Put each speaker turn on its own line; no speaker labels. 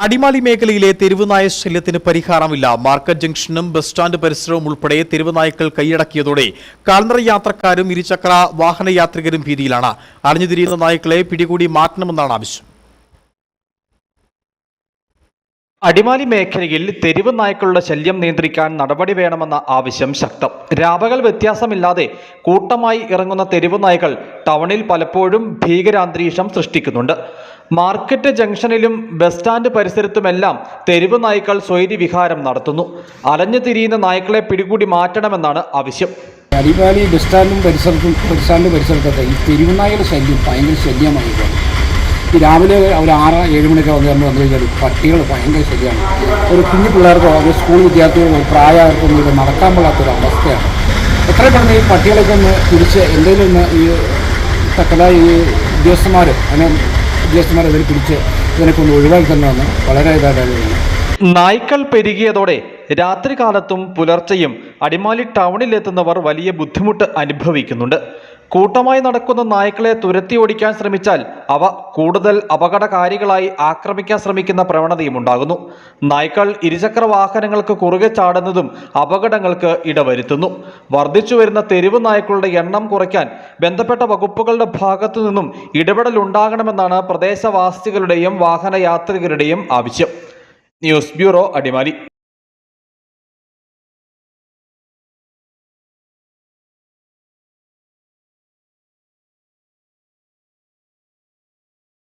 അടിമാലി മേഖലയിലെ തെരുവുനായ ശല്യത്തിന് പരിഹാരമില്ല. മാർക്കറ്റ് ജംഗ്ഷനും ബസ് സ്റ്റാൻഡ് പരിസരവും ഉൾപ്പെടെ തെരുവുനായ്ക്കൾ കൈയടക്കിയതോടെ കാൽനട യാത്രക്കാരും ഇരുചക്ര വാഹന യാത്രികരും ഭീതിയിലാണ്. അണിഞ്ഞുതിരിയുന്ന നായ്ക്കളെ പിടികൂടി മാറ്റണമെന്നാണ് ആവശ്യം.
അടിമാലി മേഖലയിൽ തെരുവ് നായ്ക്കളുടെ ശല്യം നിയന്ത്രിക്കാൻ നടപടി വേണമെന്ന ആവശ്യം ശക്തം. രാപകൽ വ്യത്യാസമില്ലാതെ കൂട്ടമായി ഇറങ്ങുന്ന തെരുവ് നായ്ക്കൾ ടൗണിൽ പലപ്പോഴും ഭീകരാന്തരീക്ഷം സൃഷ്ടിക്കുന്നുണ്ട്. മാർക്കറ്റ് ജംഗ്ഷനിലും ബസ് സ്റ്റാൻഡ് പരിസരത്തുമെല്ലാം തെരുവ് നായ്ക്കൾ സ്വൈര്യവിഹാരം നടത്തുന്നു. അലഞ്ഞു തിരിയുന്ന നായ്ക്കളെ പിടികൂടി മാറ്റണമെന്നാണ് ആവശ്യം.
അടിമാലി ബസ് സ്റ്റാൻഡും പരിസരത്തും ബസ് സ്റ്റാൻഡ് പരിസരത്തൊക്കെ ഈ തെരുവ് നായ്ക്കളുടെ ശല്യം ഭയങ്കര ശല്യമായി ഇപ്പോൾ ഈ രാവിലെ ഒരു ആറ് ഏഴ് മണിക്ക് വന്ന് നമ്മൾ വന്നു കഴിഞ്ഞാൽ പട്ടികൾ ഭയങ്കര ശരിയാണ് ഒരു കുഞ്ഞു പിള്ളേർക്കോ അത് സ്കൂൾ വിദ്യാർത്ഥികളോ പ്രായമാർക്കൊന്നും ഇത് നടക്കാൻ പാടാത്തൊരു അവസ്ഥയാണ്. എത്രയും പെട്ടെന്ന് ഈ പട്ടികളൊക്കെ ഒന്ന് പിടിച്ച് എന്തെങ്കിലും ഒന്ന് ഈ തക്കത ഈ ഉദ്യോഗസ്ഥന്മാർ അങ്ങനെ ഉദ്യോഗസ്ഥന്മാർ ഇതിൽ പിടിച്ച് ഇതിനൊക്കെ ഒന്ന് ഒഴിവാക്കി വളരെ ഇതായിട്ട്
നായ്ക്കൾ പെരുകിയതോടെ രാത്രികാലത്തും പുലർച്ചെയും അടിമാലി ടൗണിലെത്തുന്നവർ വലിയ ബുദ്ധിമുട്ട് അനുഭവിക്കുന്നുണ്ട്. കൂട്ടമായി നടക്കുന്ന നായ്ക്കളെ തുരത്തി ഓടിക്കാൻ ശ്രമിച്ചാൽ അവ കൂടുതൽ അപകടകാരികളായി ആക്രമിക്കാൻ ശ്രമിക്കുന്ന പ്രവണതയും ഉണ്ടാകുന്നു. നായ്ക്കൾ ഇരുചക്ര വാഹനങ്ങൾക്ക് കുറുകെ ചാടുന്നതും അപകടങ്ങൾക്ക് ഇടവരുത്തുന്നു. വർദ്ധിച്ചു വരുന്ന തെരുവ് നായ്ക്കളുടെ എണ്ണം കുറയ്ക്കാൻ ബന്ധപ്പെട്ട വകുപ്പുകളുടെ ഭാഗത്തു നിന്നും ഇടപെടൽ ഉണ്ടാകണമെന്നാണ് പ്രദേശവാസികളുടെയും വാഹനയാത്രികരുടെയും ആവശ്യം. News bureau Adimali.